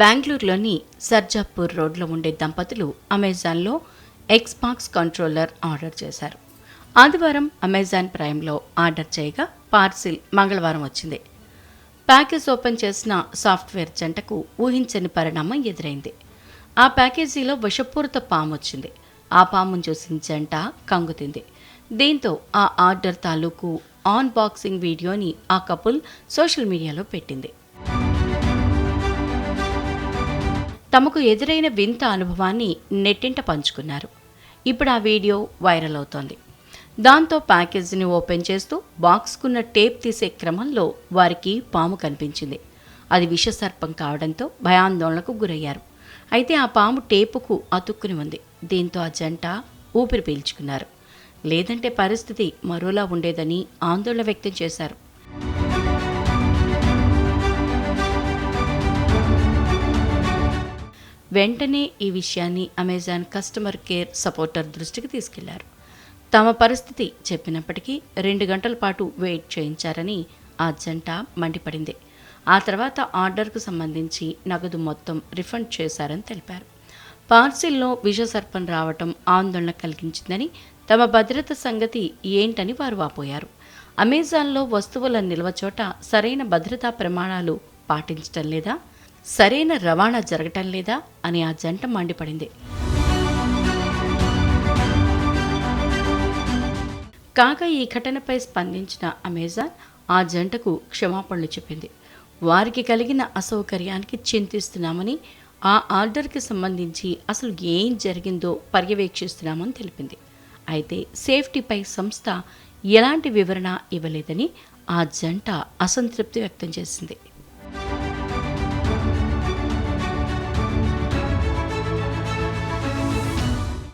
బెంగళూరులోని సర్జాపూర్ రోడ్లో ఉండే దంపతులు అమెజాన్లో ఎక్స్బాక్స్ కంట్రోలర్ ఆర్డర్ చేశారు. ఆదివారం అమెజాన్ ప్రైమ్లో ఆర్డర్ చేయగా పార్సిల్ మంగళవారం వచ్చింది. ప్యాకేజ్ ఓపెన్ చేసిన సాఫ్ట్వేర్ జంటకు ఊహించని పరిణామం ఎదురైంది. ఆ ప్యాకేజీలో విషపూరిత పాము వచ్చింది. ఆ పామును చూసిన జంట కంగుతింది దీంతో ఆ ఆర్డర్ తాలూకు ఆన్ బాక్సింగ్ వీడియోని ఆ కపుల్ సోషల్ మీడియాలో పెట్టింది. తమకు ఎదురైన వింత అనుభవాన్ని నెట్టింట పంచుకున్నారు. ఇప్పుడు ఆ వీడియో వైరల్ అవుతోంది. దాంతో ప్యాకేజీని ఓపెన్ చేస్తూ బాక్స్కున్న టేప్ తీసే క్రమంలో వారికి పాము కనిపించింది. అది విషసర్పం కావడంతో భయాందోళనకు గురయ్యారు. అయితే ఆ పాము టేపుకు అతుక్కుని ఉంది. దీంతో ఆ జంట ఊపిరి పీల్చుకున్నారు. లేదంటే పరిస్థితి మరోలా ఉండేదని ఆందోళన వ్యక్తం చేశారు. వెంటనే ఈ విషయాన్ని అమెజాన్ కస్టమర్ కేర్ సపోర్టర్ దృష్టికి తీసుకెళ్ళారు. తమ పరిస్థితి చెప్పినప్పటికీ రెండు గంటల పాటు వెయిట్ చేయించారని ఆ జంట మండిపడింది. ఆ తర్వాత ఆర్డర్కు సంబంధించి నగదు మొత్తం రిఫండ్ చేశారని తెలిపారు. పార్సిల్లో విషసర్పం రావటం ఆందోళన కలిగించిందని తమ భద్రత సంగతి ఏంటని వారు వాపోయారు. అమెజాన్లో వస్తువుల నిల్వ చోట సరైన భద్రతా ప్రమాణాలు పాటించటం లేదా సరైన రవాణా జరగటం లేదా అని ఆ జంట మండిపడింది. కాగా ఈ ఘటనపై స్పందించిన అమెజాన్ ఆ జంటకు క్షమాపణలు చెప్పింది. వారికి కలిగిన అసౌకర్యానికి చింతిస్తున్నామని ఆ ఆర్డర్కి సంబంధించి అసలు ఏం జరిగిందో పర్యవేక్షిస్తున్నామని తెలిపింది. అయితే సేఫ్టీపై సంస్థ ఎలాంటి వివరణ ఇవ్వలేదని ఆ జంట అసంతృప్తి వ్యక్తం చేసింది.